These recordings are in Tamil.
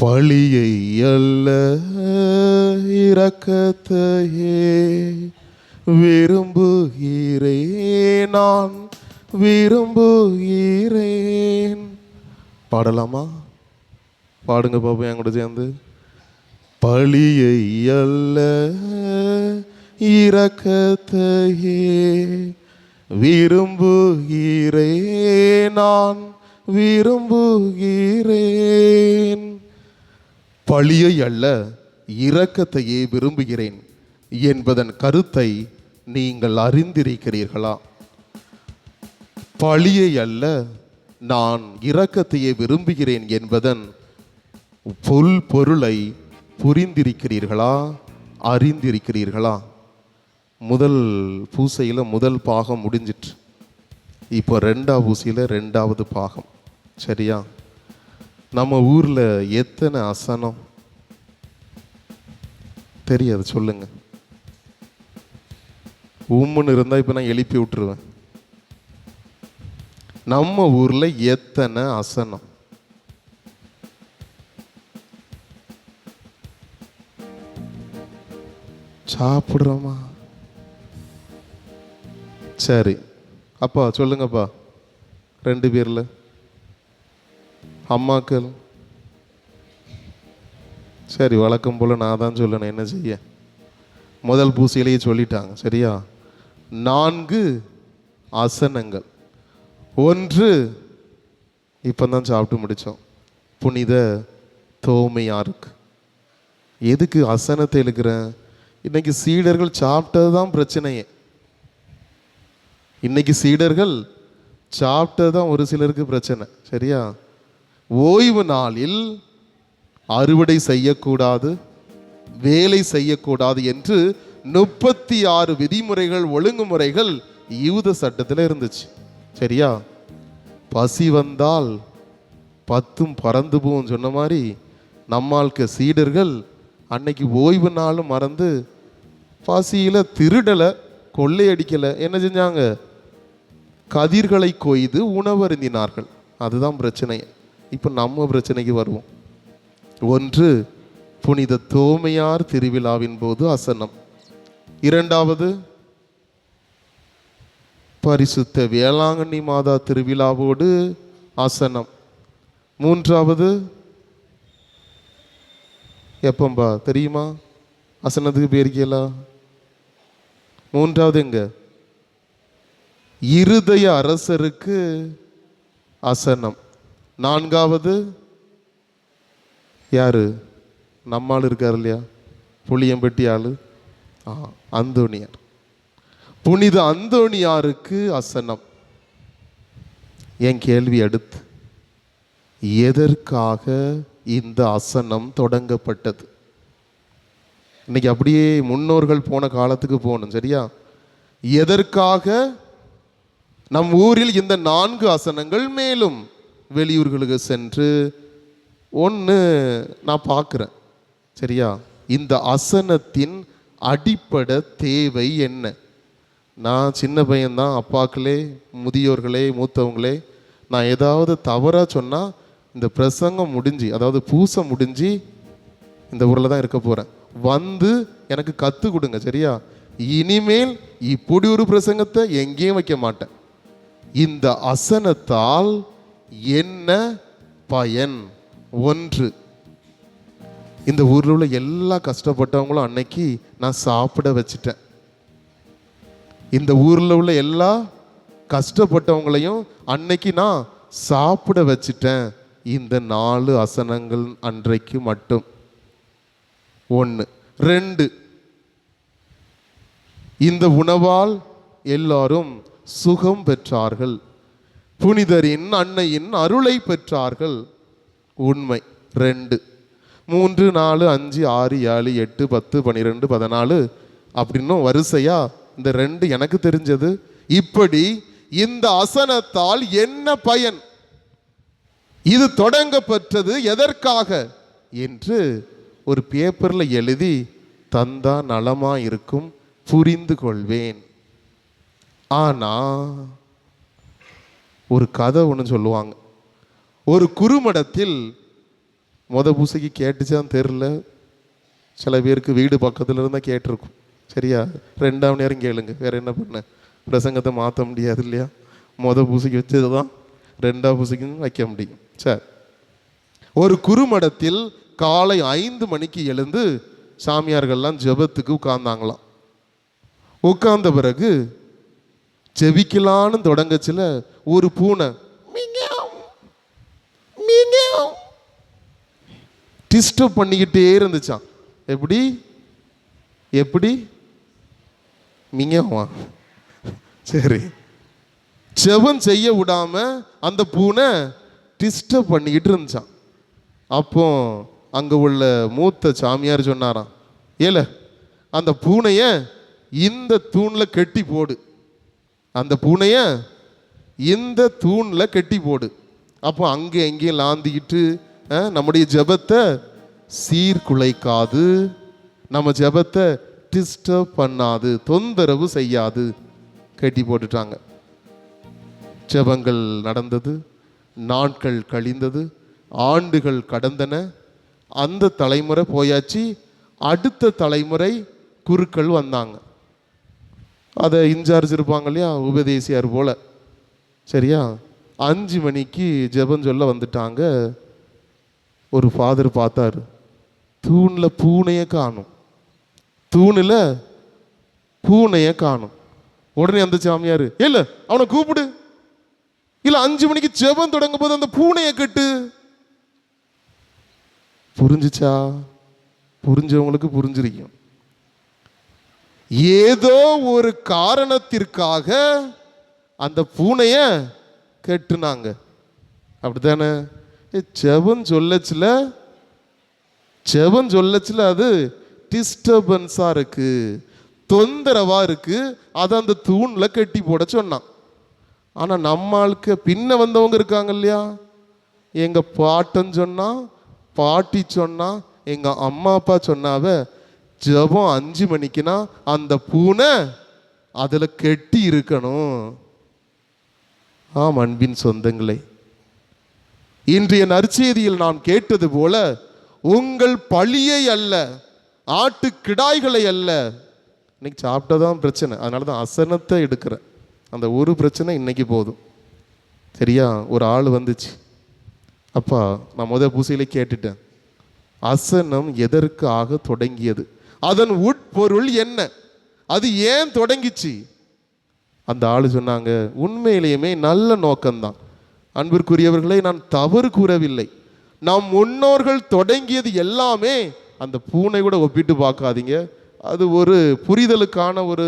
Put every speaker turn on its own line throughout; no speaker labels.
பழியை அல்ல இரக்கத்தையே விரும்புகிறேன் நான் விரும்புகிறேன். பாடலாமா? பாடுங்க பாப்பா என் கூட சேர்ந்து. பழியை அல்ல இரக்கத்தையே விரும்புகிறேன் நான் விரும்புகிறேன். பழியை அல்ல இரக்கத்தையே விரும்புகிறேன் என்பதன் கருத்தை நீங்கள் அறிந்திருக்கிறீர்களா? பழியை அல்ல நான் இரக்கத்தையே விரும்புகிறேன் என்பதன் பொல் பொருளை புரிந்திருக்கிறீர்களா? அறிந்திருக்கிறீர்களா? முதல் பூசையில் முதல் பாகம் முடிஞ்சிட்டு இப்போ ரெண்டாவது பூசையில் ரெண்டாவது பாகம். சரியா? நம்ம ஊரில் எத்தனை அசனம்? தெரியாது சொல்லுங்க. உம்முன்னு இருந்தால் இப்போ நான் எழுப்பி விட்டுருவேன். நம்ம ஊரில் எத்தனை அசனம்? சாப்பிட்றோமா? சரி. அப்பா சொல்லுங்கப்பா. ரெண்டு பேரில். அம்மாக்கள்? சரி வழக்கம் போல் நான் தான் சொல்லணும். என்ன செய்ய? முதல் பூசியிலேயே சொல்லிட்டாங்க சரியா? நான்கு ஆசனங்கள். ஒன்று இப்போ தான் சாப்பிட்டு முடித்தோம் புனித தோமையாருக்கு எதுக்கு அசனத்தை இழுக்கிறேன் இன்னைக்கு சீடர்கள் சாப்பிட்டது தான் பிரச்சனையே. இன்னைக்கு சீடர்கள் சாப்பிட்டது தான் ஒரு சிலருக்கு பிரச்சனை சரியா? ஓய்வு நாளில் அறுவடை செய்யக்கூடாது வேலை செய்யக்கூடாது என்று முப்பத்தி ஆறு விதிமுறைகள் ஒழுங்குமுறைகள் யூத சட்டத்தில் இருந்துச்சு. சரியா? பசி வந்தால் பத்தும் பறந்து போகும் சொன்ன மாதிரி நம்மாளுக்கு சீடர்கள் அன்னைக்கு ஓய்வு நாளும் மறந்து பசியில் திருடலை கொள்ளையடிக்கலை என்ன செஞ்சாங்க? கதிர்களை கொய்து உணவருந்தினார்கள். அதுதான் பிரச்சனை இப்போ நம்ம பிரச்சனைக்கு வருவோம். ஒன்று புனித தோமையார் திருவிழாவின் போது அசனம். இரண்டாவது பரிசுத்த வேளாங்கண்ணி மாதா திருவிழாவோடு ஆசனம் மூன்றாவது எப்பம்பா தெரியுமா? அசனத்துக்கு போயிருக்கீங்களா மூன்றாவது எங்க? இருதய அரசருக்கு அசனம். நான்காவது யாரு? நம்மாள் இருக்கார் இல்லையா? புளியம்பட்டி ஆளு ஆ அந்தோணியார். புனித அந்தோணியாருக்கு அசனம். என் கேள்வி அடுத்து எதற்காக இந்த அசனம் தொடங்கப்பட்டது? இன்னைக்கு அப்படியே முன்னோர்கள் போன காலத்துக்கு போகணும் சரியா? எதற்காக நம் ஊரில் இந்த நான்கு ஆசனங்கள் மேலும் வெளியூர்களுக்கு சென்று ஒன்று நான் பார்க்குறேன். சரியா? இந்த அசனத்தின் அடிப்படை தேவை என்ன? நான் சின்ன பையன்தான் அப்பாக்களே முதியோர்களே மூத்தவங்களே நான் ஏதாவது தவறாக சொன்னால் இந்த பிரசங்கம் முடிஞ்சு அதாவது பூசை முடிஞ்சு இந்த ஊரில் தான் இருக்க போகிறேன் வந்து எனக்கு கற்றுக் கொடுங்க சரியா? இனிமேல் இப்படி ஒரு பிரசங்கத்தை எங்கேயும் வைக்க மாட்டேன். இந்த அசனத்தால் என்ன பயன்? ஒன்று. இந்த ஊரில் உள்ள எல்லா கஷ்டப்பட்டவங்களும் அன்னைக்கு நான் சாப்பிட வச்சிட்டேன். இந்த ஊரில் உள்ள எல்லா கஷ்டப்பட்டவங்களையும் அன்னைக்கு நான் சாப்பிட வச்சிட்டேன். இந்த நாலு அசனங்கள் அன்றைக்கு மட்டும். ஒன்று ரெண்டு. இந்த உணவால் எல்லாரும் சுகம் பெற்றார்கள். புனிதரின் அன்னையின் அருளை பெற்றார்கள். உண்மை. ரெண்டு. மூன்று நாலு அஞ்சு ஆறு ஏழு எட்டு பத்து பன்னிரெண்டு பதினாலு அப்படின்னும் வரிசையா இந்த ரெண்டு எனக்கு தெரிஞ்சது. இப்படி இந்த அசனத்தால் என்ன பயன்? இது தொடங்கப்பட்டது எதற்காக? என்று ஒரு பேப்பர்ல எழுதி தந்தா நலமா இருக்கும் புரிந்து கொள்வேன். ஆனா ஒரு கதை ஒன்று சொல்லுவாங்க. ஒரு குறுமடத்தில் மொத பூசைக்கு கேட்டுச்சான்னு தெரில சில பேருக்கு வீடு பக்கத்தில் இருந்தால் கேட்டிருக்கும். சரியா? ரெண்டாம் நேரம் கேளுங்க. வேறு என்ன பண்ண? பிரசங்கத்தை மாற்ற முடியாது இல்லையா? மொத பூசைக்கு வச்சது தான் ரெண்டாம் பூசைக்கும் வைக்க முடியும். சரி ஒரு குறுமடத்தில் காலை ஐந்து மணிக்கு எழுந்து சாமியார்கள்லாம் ஜெபத்துக்கு உட்கார்ந்தாங்களாம். உட்கார்ந்த பிறகு ஜெபிக்கலான்னு தொடங்கச்சில ஒரு பூனை மியாவ், டிஸ்டர்ப் பண்ணிக்கிட்டே இருந்துச்சான் எப்படி? எப்படி? மிங்கவா? சரி. செவன் செய்ய விடாம அந்த பூனை டிஸ்டர்ப் பண்ணிக்கிட்டு இருந்துச்சான் அப்போ அங்க உள்ள மூத்த சாமியார் சொன்னாராம் ஏல அந்த பூனைய இந்த தூண்ல கெட்டி போடு. அந்த பூனைய இந்த தூண்ல கெட்டி போடு. அப்போ அங்கே எங்கேயும் லாந்திக்கிட்டு நம்முடைய ஜெபத்தை சீர்குலைக்காது நம்ம ஜெபத்தை டிஸ்டர்ப் பண்ணாது தொந்தரவு செய்யாது. கட்டி போட்டுட்டாங்க. ஜெபங்கள் நடந்தது நாட்கள் கழிந்தது ஆண்டுகள் கடந்தன. அந்த தலைமுறை போயாச்சு அடுத்த தலைமுறை குருக்கள் வந்தாங்க. அதை இன்சார்ஜ் இருப்பாங்க இல்லையா? உபதேசியார் போல. சரியா? அஞ்சு மணிக்கு ஜெபம் சொல்ல வந்துட்டாங்க. ஒரு ஃபாதர் பார்த்தாரு. தூணில் பூனையை காணும். தூணில் பூனையை காணும். உடனே அந்த சாமியார் இல்லை அவனை கூப்பிடு. இல்லை அஞ்சு மணிக்கு ஜெபம் தொடங்கும் போது அந்த பூனையை கட்டு. புரிஞ்சுச்சா? புரிஞ்சவங்களுக்கு புரிஞ்சிருக்கும். ஏதோ ஒரு காரணத்திற்காக அந்த பூனையை கெட்டுனாங்க. அப்படித்தானே? ஏ, ஜெபம் சொல்லச்சுல? ஜெபம் சொல்லச்சுல அது டிஸ்டர்பன்ஸாக இருக்குது தொந்தரவாக இருக்குது அதை அந்த தூணில் கட்டி போட சொன்னான். ஆனால் நம்ம ஆளுக்கு பின்ன வந்தவங்க இருக்காங்க இல்லையா? எங்கள் பாட்டன் சொன்னா பாட்டி சொன்னா எங்கள் அம்மா அப்பா சொன்னாவ ஜபம் அஞ்சு மணிக்குனா அந்த பூனை அதில் கெட்டி இருக்கணும். ஆம் அன்பின் சொந்தங்களே இன்றைய நற்செய்தியில் நாம் கேட்டது போல உங்கள் பழியை அல்ல ஆட்டு கிடாய்களை அல்ல. இன்னைக்கு சாப்பிட்டதான் பிரச்சனை அதனால தான் அசனத்தை எடுக்கிறேன். அந்த ஒரு பிரச்சனை இன்னைக்கு போதும். சரியா ஒரு ஆள் வந்துச்சு. அப்பா நான் முத பூசையில் கேட்டுட்டேன். அசனம் எதற்காக தொடங்கியது? அதன் உட்பொருள் என்ன? அது ஏன் தொடங்கிச்சு? அந்த ஆள் சொன்னாங்க உண்மையிலேயுமே நல்ல நோக்கம்தான். அன்பிற்குரியவர்களை நான் தவறு கூறவில்லை. நம் முன்னோர்கள் தொடங்கியது எல்லாமே அந்த பூனை கூட ஒப்பிட்டு பார்க்காதீங்க. அது ஒரு புரிதலுக்கான ஒரு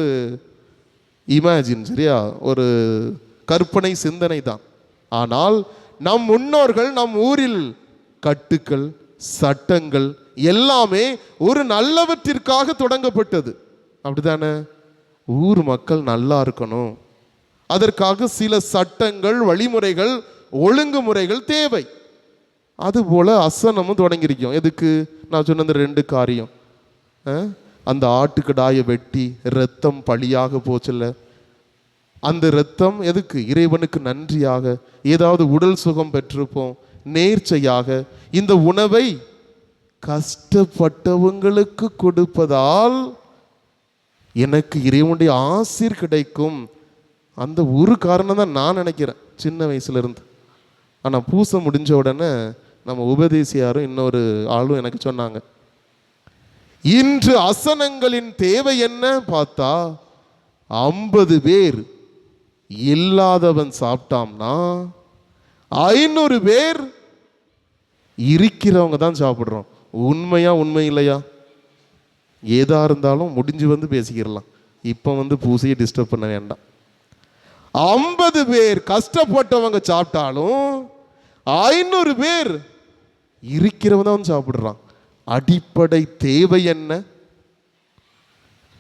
இமேஜின் சரியா? ஒரு கற்பனை சிந்தனை தான் ஆனால் நம் முன்னோர்கள் நம் ஊரில் கட்டுக்கள் சட்டங்கள் எல்லாமே ஒரு நல்லவற்றிற்காக தொடங்கப்பட்டது. அப்படிதானே ஊர் மக்கள் நல்லா இருக்கணும். அதற்காக சில சட்டங்கள் வழிமுறைகள் ஒழுங்குமுறைகள் தேவை. அதுபோல் அசனமும் தொடங்கியிருக்கோம். எதுக்கு? நான் சொன்ன ரெண்டு காரியம். அந்த ஆட்டுக்கடாயை வெட்டி ரத்தம் பழியாக போச்சுல்ல. அந்த ரத்தம் எதுக்கு? இறைவனுக்கு நன்றியாக. ஏதாவது உடல் சுகம் பெற்றிருப்போம். நேர்ச்சையாக. இந்த உணவை கஷ்டப்பட்டவங்களுக்கு கொடுப்பதால் எனக்கு இறைவனுடைய ஆசிர் கிடைக்கும். அந்த ஒரு காரணம் தான் நான் நினைக்கிறேன் சின்ன வயசுலேருந்து. ஆனால் பூசை முடிஞ்ச உடனே நம்ம உபதேசியாரும் இன்னொரு ஆளும் எனக்கு சொன்னாங்க இன்று அசனங்களின் தேவை என்ன? பார்த்தா ஐம்பது பேர் இல்லாதவன் சாப்பிட்டாம்னா ஐநூறு பேர் இருக்கிறவங்க தான் சாப்பிட்றோம். உண்மையா உண்மை இல்லையா? ஏதா இருந்தாலும் முடிஞ்சு வந்து பேசிக்கிறலாம் இப்போ வந்து பூசையை டிஸ்டர்ப் பண்ண வேண்டாம். ஐம்பது பேர் கஷ்டப்பட்டவங்க சாப்பிட்டாலும் ஐநூறு பேர் இருக்கிறவன் தான் வந்து அடிப்படை தேவை என்ன?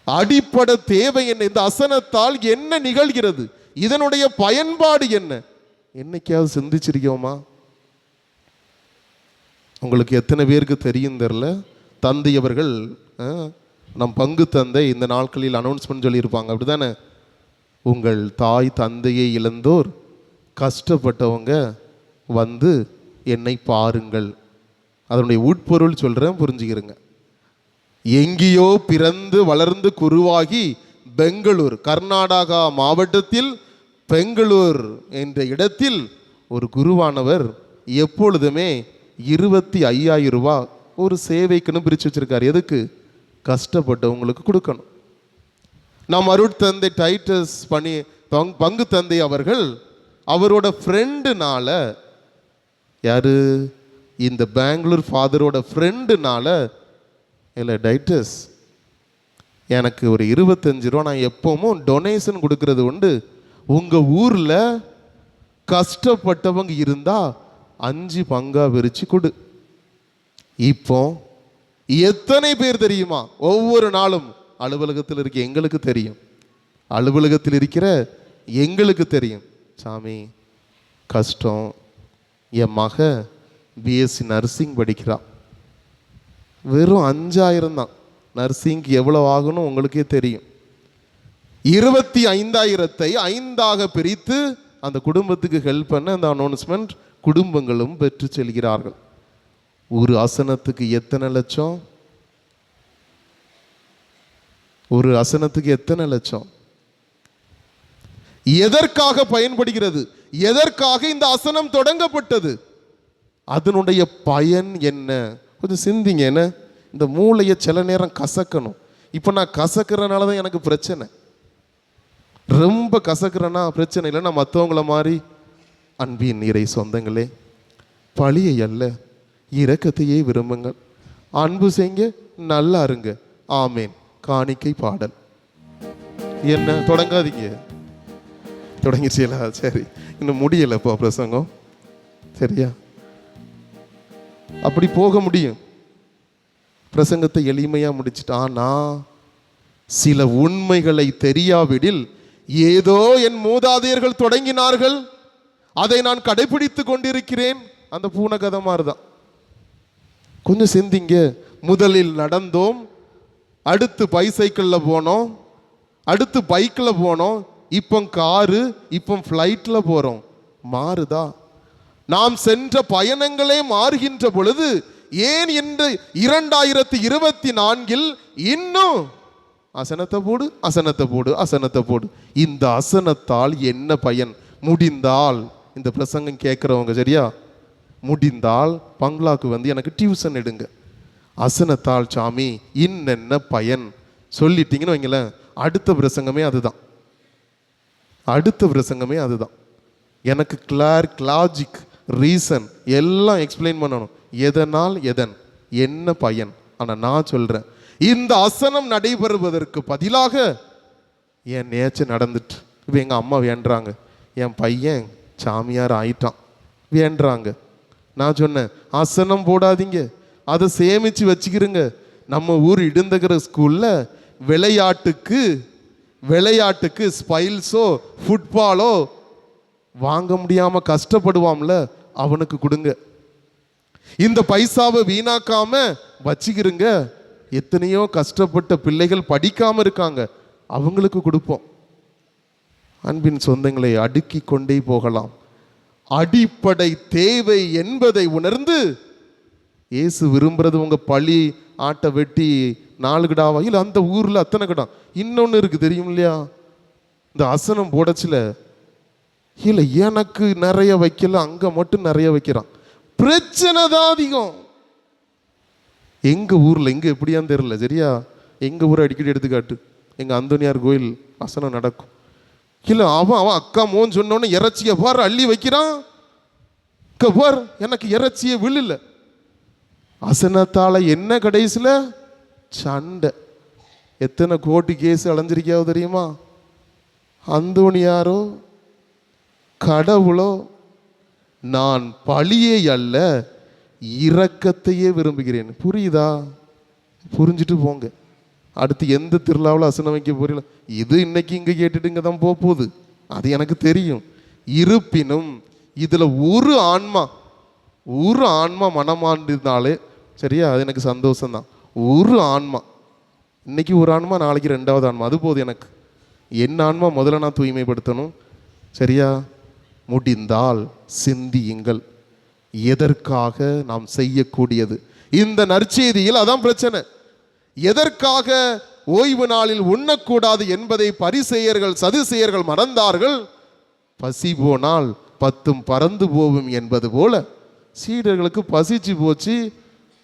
அடிப்படை தேவை என்ன? இந்த அசனத்தால் என்ன நிகழ்கிறது? இதனுடைய பயன்பாடு என்ன? என்னைக்காவது சிந்திச்சிருக்கோமா? உங்களுக்கு எத்தனை பேருக்கு தெரியும் தெரில? தந்தை அவர்கள் நம் பங்கு தந்தை இந்த நாட்களில் அனௌன்ஸ்மெண்ட் சொல்லியிருப்பாங்க. அப்படிதானே உங்கள் தாய் தந்தையை இழந்தோர் கஷ்டப்பட்டவங்க வந்து என்னை பாருங்கள். அதனுடைய உட்பொருள் சொல்கிறேன் புரிஞ்சுக்கிறேங்க எங்கேயோ பிறந்து வளர்ந்து குருவாகி பெங்களூர் கர்நாடகா மாவட்டத்தில் பெங்களூர் என்ற இடத்தில் ஒரு குருவானவர் எப்பொழுதுமே இருபத்தி ஐயாயிரம் ரூபாய் ஒரு சேவைக்குன்னு பிரித்து வச்சிருக்காரு. எதுக்கு? கஷ்டப்பட்டவங்களுக்கு கொடுக்கணும். நம் அருட்தந்தை டைட்டஸ் பணி பங்- பங்கு தந்தை அவர்கள் அவரோட ஃப்ரெண்டுனால யார்? இந்த பெங்களூர் ஃபாதரோட ஃப்ரெண்டுனால இல்லை டைட்டஸ் எனக்கு ஒரு இருபத்தஞ்சு ரூபா நான் எப்பவும் டொனேஷன் கொடுக்கறது உண்டு. உங்கள் ஊரில் கஷ்டப்பட்டவங்க இருந்தால் அஞ்சு பங்காக விரித்து கொடு. இப்போ எத்தனை பேர் தெரியுமா? ஒவ்வொரு நாளும் அலுவலகத்தில் இருக்க எங்களுக்கு தெரியும். அலுவலகத்தில் இருக்கிற எங்களுக்கு தெரியும். சாமி கஷ்டம். என் மக பிஎஸ்சி நர்சிங் படிக்கிறான் வெறும் அஞ்சாயிரம் தான். நர்சிங்க்கு எவ்வளோ ஆகணும் உங்களுக்கே தெரியும். இருபத்தி ஐந்தாயிரத்தை ஐந்தாக பிரித்து அந்த குடும்பத்துக்கு ஹெல்ப் பண்ண அந்த அனௌன்ஸ்மெண்ட் குடும்பங்களும் பெற்று செல்கிறார்கள். ஒரு ஆசனத்துக்கு எத்தனை லட்சம்? ஒரு ஆசனத்துக்கு எத்தனை லட்சம்? எதற்காக பயன்படுகிறது? எதற்காக இந்த ஆசனம் தொடங்கப்பட்டது? அதனுடைய பயன் என்ன? கொஞ்சம் சிந்திங்க என்ன? இந்த மூளையை சில நேரம் கசக்கணும். இப்போ நான் கசக்கிறனால தான் எனக்கு பிரச்சனை. ரொம்ப கசக்கிறேன்னா பிரச்சனை இல்லை நான் மற்றவங்கள மாதிரி அன்பின் இறை சொந்தங்களே. பழியை அல்ல. இரக்கத்தையே விரும்புங்கள். அன்பு செய்ங்க நல்லா இருங்க ஆமேன். காணிக்கை பாடல். என்ன தொடங்காதீங்க. தொடங்கிடுச்சீங்களா சரி. இன்னும் முடியலை இப்போ பிரசங்கம். சரியா? அப்படி போக முடியும். பிரசங்கத்தை எளிமையாக முடிச்சிட்டு சில உண்மைகளை தெரியாவிடில் ஏதோ என் மூதாதையர்கள் தொடங்கினார்கள். அதை நான் கடைபிடித்து கொண்டிருக்கிறேன். அந்த பூனகதை மாதிரி தான் கொஞ்சம் சிந்திங்க. முதலில் நடந்தோம். அடுத்து பைசைக்கிளில் போனோம். அடுத்து பைக்கில் போனோம். இப்போ காரு இப்போ ஃப்ளைட்டில் போகிறோம் மாறுதா? நாம் சென்ற பயணங்களே மாறுகின்ற பொழுது ஏன் இந்த இரண்டாயிரத்தி இருபத்தி நான்கில் இன்னும் அசனத்தை போடு அசனத்தை போடு அசனத்தை போடு. இந்த அசனத்தால் என்ன பயன்? முடிந்தால் இந்த பிரசங்கம் கேட்குறவங்க சரியா? முடிந்தால் பங்களாக்கு வந்து எனக்கு டியூஷன் எடுங்க. அசனத்தால் சாமி இன்னென்ன பயன்? சொல்லிட்டீங்கன்னு வைங்களேன் அடுத்த பிரசங்கமே அதுதான். அடுத்த பிரசங்கமே அதுதான். எனக்கு கிளார் லாஜிக் ரீசன் எல்லாம் எக்ஸ்பிளைன் பண்ணணும். எதனால் எதன்? என்ன பயன்? ஆனால் நான் சொல்கிறேன் இந்த அசனம் நடைபெறுவதற்கு பதிலாக என் நேச்சர் நடந்துட்டு இப்போ எங்கள் அம்மா வேண்டுறாங்க. என் பையன் சாமியார் ஆயிட்டான். வேண்டுறாங்க. நான் சொன்னேன் அசனம் போடாதீங்க. அதை சேமித்து வச்சுக்கிறங்க நம்ம ஊர் இடுந்தகிற ஸ்கூலில் விளையாட்டுக்கு விளையாட்டுக்கு ஸ்பைல்ஸோ ஃபுட்பாலோ வாங்க முடியாமல் கஷ்டப்படுவாம்ல அவனுக்கு கொடுங்க. இந்த பைசாவை வீணாக்காம வச்சுக்கிறங்க எத்தனையோ கஷ்டப்பட்ட பிள்ளைகள் படிக்காம இருக்காங்க. அவங்களுக்கு கொடுப்போம். அன்பின் சொந்தங்களை அடுக்கி கொண்டே போகலாம். அடிப்படை தேவை என்பதை உணர்ந்து இயேசு விரும்புறது உங்க பழி ஆட்டை வெட்டி நாலு கிடாவா இல்லை அந்த ஊரில் அத்தனை கிடா. இன்னொன்று இருக்கு தெரியும் இல்லையா? இந்த அசனம் போடச்சில. இல்லை எனக்கு நிறைய வைக்கல அங்க மட்டும் நிறைய வைக்கிறான். பிரச்சனை தான் அதிகம். எங்க ஊர்ல எங்க எப்படியான்னு தெரியல சரியா? எங்க ஊரை அடிக்கடி எடுத்துக்காட்டு. எங்க அந்தோனியார் கோயில் அசனம் நடக்கும். இல்லை அவன் அவன் அக்கா மோன்னு சொன்னோன்னு இறைச்சியை பார் அள்ளி வைக்கிறான். இங்க பார் எனக்கு இறைச்சியை விழல. அசனத்தால் என்ன கடைசியில்? சண்டை. எத்தனை கோட்டு கேஸ் அலைஞ்சிருக்கியாவோ தெரியுமா? அந்தோணியாரோ கடவுளோ நான் பழியே அல்ல இரக்கத்தையே விரும்புகிறேன். புரியுதா? புரிஞ்சுட்டு போங்க. அடுத்து எந்த திருவிழாவில் அசனம் வைக்க போறீங்களா? இது இன்னைக்கு இங்கே கேட்டுட்டு இங்கே தான் போக போகுது. அது எனக்கு தெரியும். இருப்பினும் இதில் ஒரு ஆன்மா ஒரு ஆன்மா மனமாண்டிருந்தாலே சரியா? அது எனக்கு சந்தோஷம்தான். ஒரு ஆன்மா. இன்னைக்கு ஒரு ஆன்மா நாளைக்கு ரெண்டாவது ஆன்மா. அது போதும் எனக்கு. என் ஆன்மா முதல்ல நான் தூய்மைப்படுத்தணும். சரியா? முடிந்தால் சிந்தியுங்கள். எதற்காக நாம் செய்யக்கூடியது? இந்த நற்செய்தியில் அதான் பிரச்சனை. எதற்காக ஓய்வு நாளில் உண்ணக்கூடாது என்பதை பரிசெயர்கள் சதுசெயர்கள் மறந்தார்கள்? பசி போனால் பத்தும் பறந்து போகும் என்பது போல. சீடர்களுக்கு பசிச்சு போச்சு.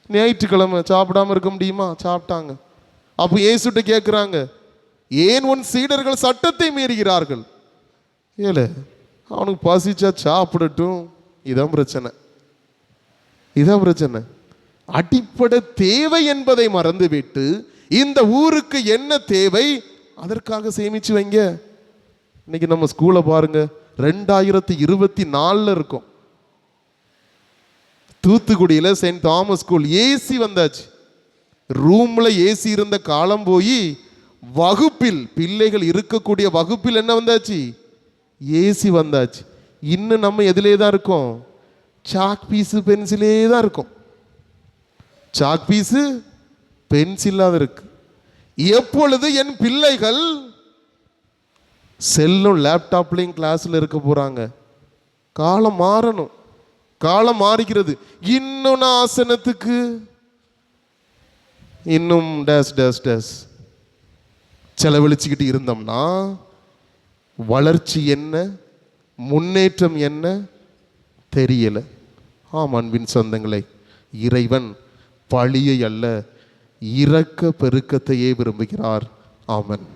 ஞாயிற்றுக்கிழமை சாப்பிடாம இருக்க முடியுமா? சாப்பிட்டாங்க. அப்போ ஏசுட்ட கேட்குறாங்க ஏன் உன் சீடர்கள் சட்டத்தை மீறுகிறார்கள்? ஏல அவனுக்கு பசிச்சா சாப்பிடட்டும். இதான் பிரச்சனை. இதான் பிரச்சனை. அடிப்படை தேவை என்பதை மறந்துவிட்டு இந்த ஊருக்கு என்ன தேவை அதற்காக சேமிச்சு வைங்க. இன்னைக்கு நம்ம ஸ்கூலை பாருங்க. ரெண்டாயிரத்தி இருபத்தி நாலில் இருக்கும். தூத்துக்குடியில் செயின்ட் தாமஸ் ஸ்கூல் ஏசி வந்தாச்சு. ரூமில் ஏசி இருந்த காலம் போய் வகுப்பில் பிள்ளைகள் இருக்கக்கூடிய வகுப்பில் என்ன வந்தாச்சு? ஏசி வந்தாச்சு. இன்னும் நம்ம எதிலே தான் இருக்கோம் சாக் பீஸு பென்சிலே தான் இருக்கும். சாக் பீஸு பென்சில்லாக இருக்கு. எப்பொழுது என் பிள்ளைகள் செல்லும் லேப்டாப்லேயும் கிளாஸில் இருக்க போகிறாங்க காலம் மாறணும். காலம் மாறுகிறது இன்னொன்று ஆசனத்துக்கு. இன்னும் டேஸ் டேஸ் டேஸ். செலவழிச்சுக்கிட்டு இருந்தோம்னா வளர்ச்சி என்ன? முன்னேற்றம் என்ன? தெரியலை. ஆம் அன்பின் சொந்தங்களை இறைவன் பழியை அல்ல இரக்க பெருக்கத்தையே விரும்புகிறார். ஆமன்.